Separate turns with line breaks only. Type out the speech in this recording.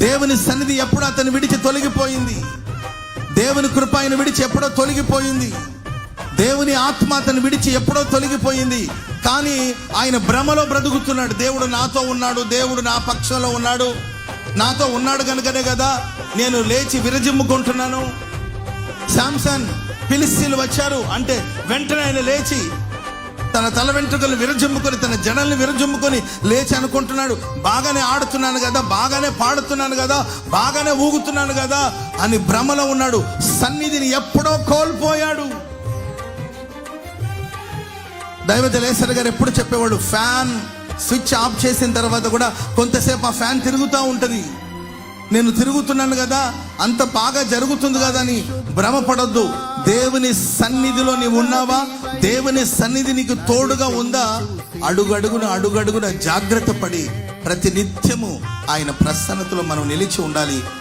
దేవుని సన్నిధి ఎప్పుడు అతను విడిచి తొలగిపోయింది. దేవుని కృప ఆయన విడిచి ఎప్పుడో తొలగిపోయింది. దేవుని ఆత్మ అతను విడిచి ఎప్పుడో తొలగిపోయింది. కానీ ఆయన భ్రమలో బ్రతుకుతున్నాడు. దేవుడు నాతో ఉన్నాడు దేవుడు నా పక్షంలో ఉన్నాడు. నాతో ఉన్నాడు కనుకనే కదా నేను లేచి విరజిమ్ముకుంటున్నాను. శాంసన్ పిలిస్తీన్లు వచ్చారు అంటే వెంటనే ఆయన లేచి తన తల వెంట్రుకలు విరజమ్ముకొని తన జడల్ని విరజమ్ముకొని లేచి అనుకుంటున్నాడు. బాగానే ఆడుతున్నాను కదా బాగానే పాడుతున్నాను కదా బాగానే ఊగుతున్నాను కదా అని భ్రమలో ఉన్నాడు. సన్నిధిని ఎప్పుడో కోల్పోయాడు. దైవజలేశ్వర గారు ఎప్పుడు చెప్పేవాడు ఫ్యాన్ స్విచ్ ఆఫ్ చేసిన తర్వాత కూడా కొంతసేపు ఆ ఫ్యాన్ తిరుగుతూ ఉంటుంది. నేను తిరుగుతున్నాను కదా అంత బాగా జరుగుతుంది కదా అని భ్రమపడొద్దు. దేవుని సన్నిధిలో నీవు ఉన్నావా? దేవుని సన్నిధి నీకు తోడుగా ఉందా? అడుగడుగున అడుగడుగున జాగ్రత్త పడి ప్రతి నిత్యము ఆయన ప్రసన్నతలో మనం నిలిచి ఉండాలి.